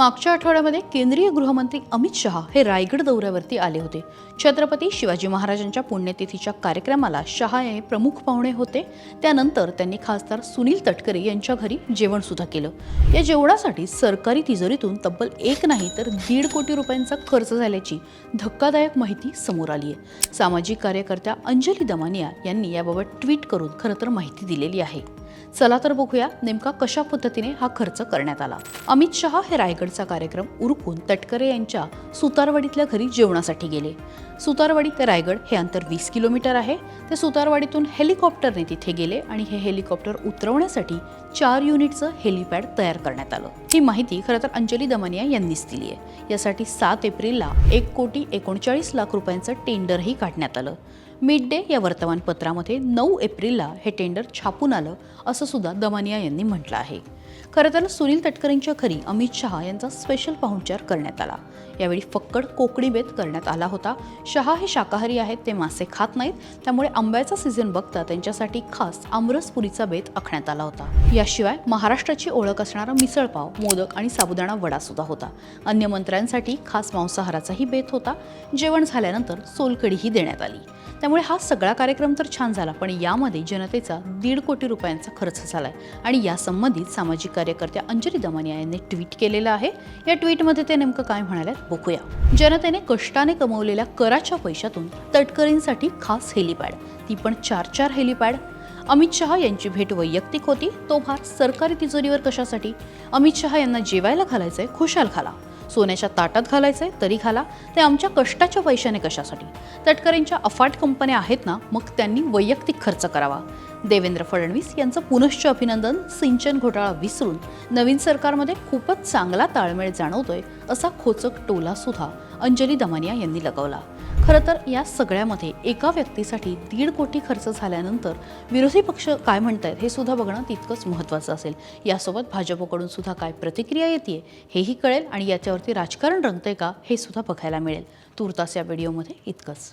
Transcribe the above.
मागच्या आठवड्यामध्ये केंद्रीय गृहमंत्री अमित शहा हे रायगड दौऱ्यावरती आले होते. छत्रपती शिवाजी महाराजांच्या पुण्यतिथीच्या कार्यक्रमाला शहा हे प्रमुख पाहुणे होते. त्यानंतर त्यांनी खासदार सुनील तटकरे यांच्या घरी जेवण सुद्धा केलं. या जेवणासाठी सरकारी तिजोरीतून तब्बल एक नाही तर दीड कोटी रुपयांचा खर्च झाल्याची धक्कादायक माहिती समोर आली आहे. सामाजिक कार्यकर्त्या अंजली दमानिया यांनी याबाबत ट्विट करून खरं तर माहिती दिलेली आहे. चला तर बघूया नेमका कशा पद्धतीने हा खर्च करण्यात आला. अमित शहा हे रायगडचा कार्यक्रम उरकून तटकरे यांच्या सुतारवाडीतल्या घरी जेवणासाठी गेले. सुतारवाडी ते रायगड हे अंतर वीस किलोमीटर आहे. ते सुतारवाडीतून हेलिकॉप्टरने तिथे गेले आणि हे हेलिकॉप्टर उतरवण्यासाठी चार युनिटचं हेलिपॅड तयार करण्यात आलं. ही माहिती खरं तर अंजली दमानिया यांनीच दिली आहे. यासाठी सात एप्रिलला एक कोटी एकोणचाळीस लाख रुपयांचं टेंडरही काढण्यात आलं. मिड डे या वर्तमानपत्रामध्ये नऊ एप्रिलला हे टेंडर छापून आलं असं सुद्धा दमानिया यांनी म्हटलं आहे. खरं तर सुनील तटकरेंच्या घरी अमित शहा यांचा स्पेशल पाहुणचार करण्यात आला. यावेळी फक्कड कोकणी बेत करण्यात आला होता. शहा हे शाकाहारी आहेत ते मासे खात नाहीत त्यामुळे आंब्याचा सीझन बघता त्यांच्यासाठी खास आमरसपुरीचा बेत आखण्यात आला होता. याशिवाय महाराष्ट्राची ओळख असणारा मिसळपाव मोदक आणि साबुदाणा वडा सुद्धा होता. अन्य मंत्र्यांसाठी खास मांसाहाराचाही बेत होता. जेवण झाल्यानंतर सोलकडीही देण्यात आली. त्यामुळे हा सगळा कार्यक्रम तर छान झाला पण यामध्ये जनतेचा दीड कोटी रुपयांचा खर्च झालाय. आणि यासंबंधित सामाजिक कार्यकर्त्या अंजली दमानिया यांनी ट्विट केलेलं आहे. या ट्विटमध्ये ते नेमकं काय म्हणाल्यात बघूया. जनतेने कष्टाने कमवलेल्या कराच्या पैशातून तटकरींसाठी खास हेलिपॅड ती पण चार चार हेलिपॅड. अमित शहा यांची भेट वैयक्तिक होती तो भार सरकारी तिजोरीवर कशासाठी? अमित शहा यांना जेवायला घालायचंय खुशाल खाला. सोन्याच्या ताटात घालायचं आहे तरी घाला. ते आमच्या कष्टाच्या पैशाने कशासाठी? तटकरेंच्या अफाट कंपन्या आहेत ना मग त्यांनी वैयक्तिक खर्च करावा. देवेंद्र फडणवीस यांचं पुनश्च अभिनंदन सिंचन घोटाळा विसरून नवीन सरकारमध्ये खूपच चांगला ताळमेळ जाणवतोय असा खोचक टोला सुद्धा. अंजली दमानिया यांनी लगावला. खरं तर या सगळ्यामध्ये एका व्यक्तीसाठी दीड कोटी खर्च झाल्यानंतर विरोधी पक्ष काय म्हणतायत हे सुद्धा बघणं तितकंच महत्त्वाचं असेल. यासोबत भाजपकडून सुद्धा काय प्रतिक्रिया येते हेही कळेल आणि याच्यावरती राजकारण रंगतंय का हे सुद्धा बघायला मिळेल. तूर्तास या व्हिडिओमध्ये इतकंच.